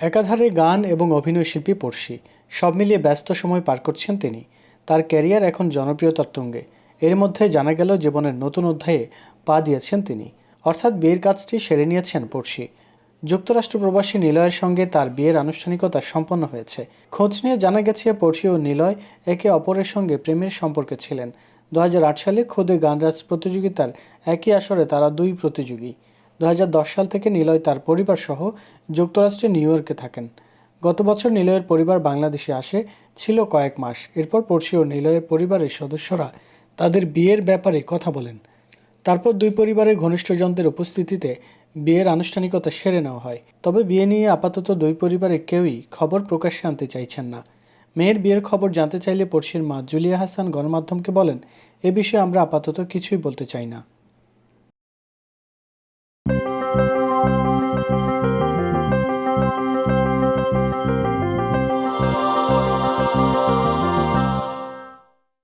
একাধারে গান এবং অভিনয় শিল্পী পড়শি। সব মিলিয়ে ব্যস্ত সময় পার করছেন তিনি। তার ক্যারিয়ার এখন জনপ্রিয়তার তুঙ্গে এর মধ্যে জানা গেল জীবনের নতুন অধ্যায়ে পা দিয়েছেন তিনি। অর্থাৎ বিয়ের কাজটি সেরে নিয়েছেন পড়শি। যুক্তরাষ্ট্র প্রবাসী নিলয়ের সঙ্গে তার বিয়ের আনুষ্ঠানিকতা সম্পন্ন হয়েছে। খোঁজ নিয়ে জানা গেছে, পড়শি ও নিলয় একে অপরের সঙ্গে প্রেমের সম্পর্কে ছিলেন। দু হাজার আট সালে খোদে গানরাজ প্রতিযোগিতার একই আসরে তারা দুই প্রতিযোগী। দু হাজার দশ সাল থেকে নিলয় তার পরিবার সহ যুক্তরাষ্ট্রে নিউ ইয়র্কে থাকেন। গত বছর নিলয়ের পরিবার বাংলাদেশে আসে, ছিল কয়েক মাস। এরপর পড়শি ও নিলয়ের পরিবারের সদস্যরা তাদের বিয়ের ব্যাপারে কথা বলেন। তারপর দুই পরিবারের ঘনিষ্ঠজনদের উপস্থিতিতে বিয়ের আনুষ্ঠানিকতা সেরে নেওয়া হয়। তবে বিয়ে নিয়ে আপাতত দুই পরিবারের কেউই খবর প্রকাশ্যে আনতে চাইছেন না। মেয়ের বিয়ের খবর জানতে চাইলে পড়শির মা জুলিয়া হাসান গণমাধ্যমকে বলেন, এ বিষয়ে আমরা আপাতত কিছুই বলতে চাই না। Thank you.